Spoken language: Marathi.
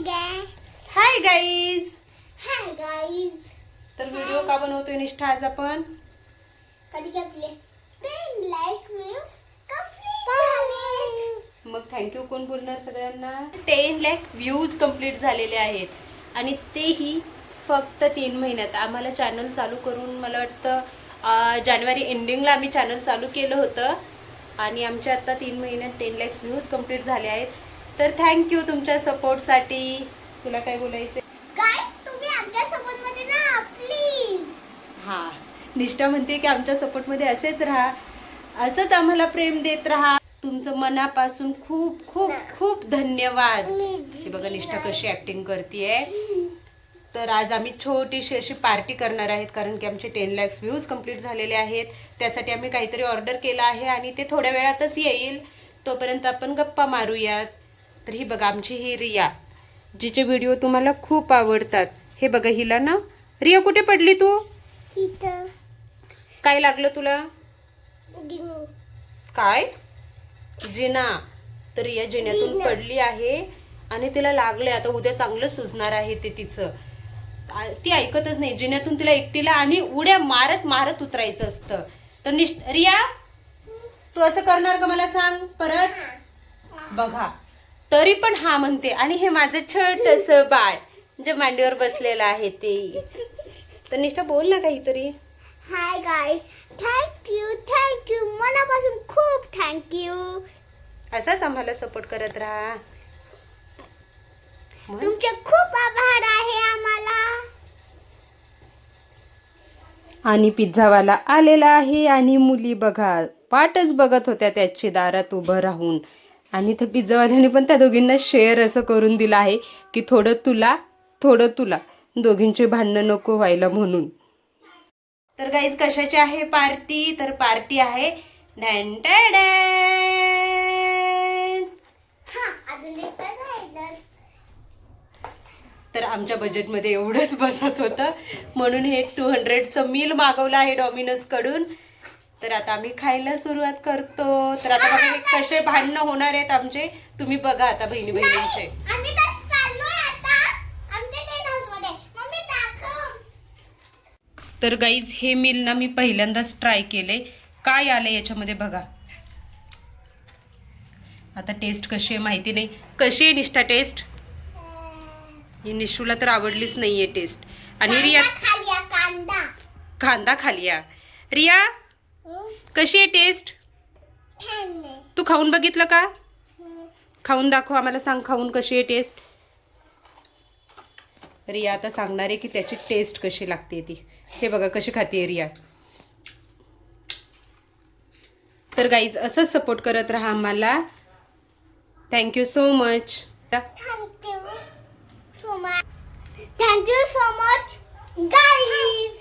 हाय गाईज हाय गाईज तर व्हिडिओ का बनवतोय निष्ठा आज आपण? कधी लाईक कंप्लीट मग थँक्यू कोण बोलणार सगळ्यांना? टेन लॅक व्ह्यूज कंप्लीट झालेले आहेत. आणि तेही फक्त तीन महिन्यात. आम्हाला चॅनल चालू करून मला वाटतं जानेवारी एंडिंगला आम्ही चॅनल चालू केलं होतं. आणि आमच्या आता तीन महिन्यात टेन लॅक्स व्ह्यूज कंप्लीट झाले आहेत. तर थँक्यू तुमच्या सपोर्टसाठी तुला काय बोलायचं हा. निष्ठा म्हणते की आमच्या सपोर्टमध्ये असेच राहा. असंच आम्हाला प्रेम देत राहा. तुमचं मनापासून खूप खूप खूप धन्यवाद. हे बघा निष्ठा कशी ऍक्टिंग करते तर आज आम्ही छोटीशी अशी पार्टी करणार आहेत कारण की आमचे टेन लॅक्स व्ह्यूज कंप्लीट झालेले आहेत. त्यासाठी आम्ही काहीतरी ऑर्डर केलं आहे आणि ते थोड्या वेळातच येईल. तोपर्यंत आपण गप्पा मारूयात. तर ही बघा आमची ही रिया जिचे व्हिडिओ तुम्हाला खूप आवडतात. हे बघा हिला ना रिया कुठे पडली तू? काय लागलं तुला? काय? जिना. तर या जिन्यातून जिना. पडली आहे आणि तिला लागले आता उद्या चांगलं सुजणार आहे ते तिचं. ती ऐकतच नाही. जिन्यातून तिला एकटीला आणि उड्या मारत मारत उतरायचं असतं. तर निश रिया तू असं करणार का मला सांग? परत? बघा. तरी पण हा म्हणते आणि हे माझं छोटस बाळ जे मांडीवर बसलेलं आहे ते. तर निष्ठा बोल ना काहीतरी. हाय गाईज थँक्यू थँक्यू मनापासून खूप थँक्यू असाच आम्हाला सपोर्ट करत राहा. तुमचे खूप आभार आहे आम्हाला. आणि पिझ्झावाला आलेला आहे आणि मुली बघा वाटच बघत होत्या त्याची दारात उभं राहून. आणि त्या पिझ्झावाल्याने पण त्या दोघींना शेअर असं करून दिलं आहे की थोडं तुला थोडं तुला. दोघींचे भांडणं नको व्हायला म्हणून. तर गाईज कशाची आहे पार्टी तर पार्टी आहे. हा तर आमच्या बजेटमध्ये एवढंच बसत होतं. म्हणून हे टू हंड्रेडचं मील मागवलं आहे डॉमिनोजकडून. तर आता आम्ही खायला सुरुवात करतो. तर आता बघा कसे भांडणं होणार आहेत आमचे. तुम्ही बघा आता बहिणी बहिणींचे तर गाईज हे मील ना मी पहिल्यांदाच ट्राय केले. काय आलं याच्यामध्ये बघा. आता टेस्ट कशी आहे माहिती नाही. कशी आहे निष्ठा टेस्ट ही निशूला तर आवडलीच नाहीये टेस्ट आणि रिया कांदा खाली आहे, कांदा. कांदा खाली या रिया? कशी आहे टेस्ट तू खाऊन बघितलं का? खाऊन दाखव आम्हाला सांग खाऊन कशी आहे टेस्ट रिया आता सांगणार आहे की त्याची टेस्ट कशी लागते ती. हे बघा कशी खाते रिया. तर गाईज असंच सपोर्ट करत राहा आम्हाला. Thank you so much thank you so much guys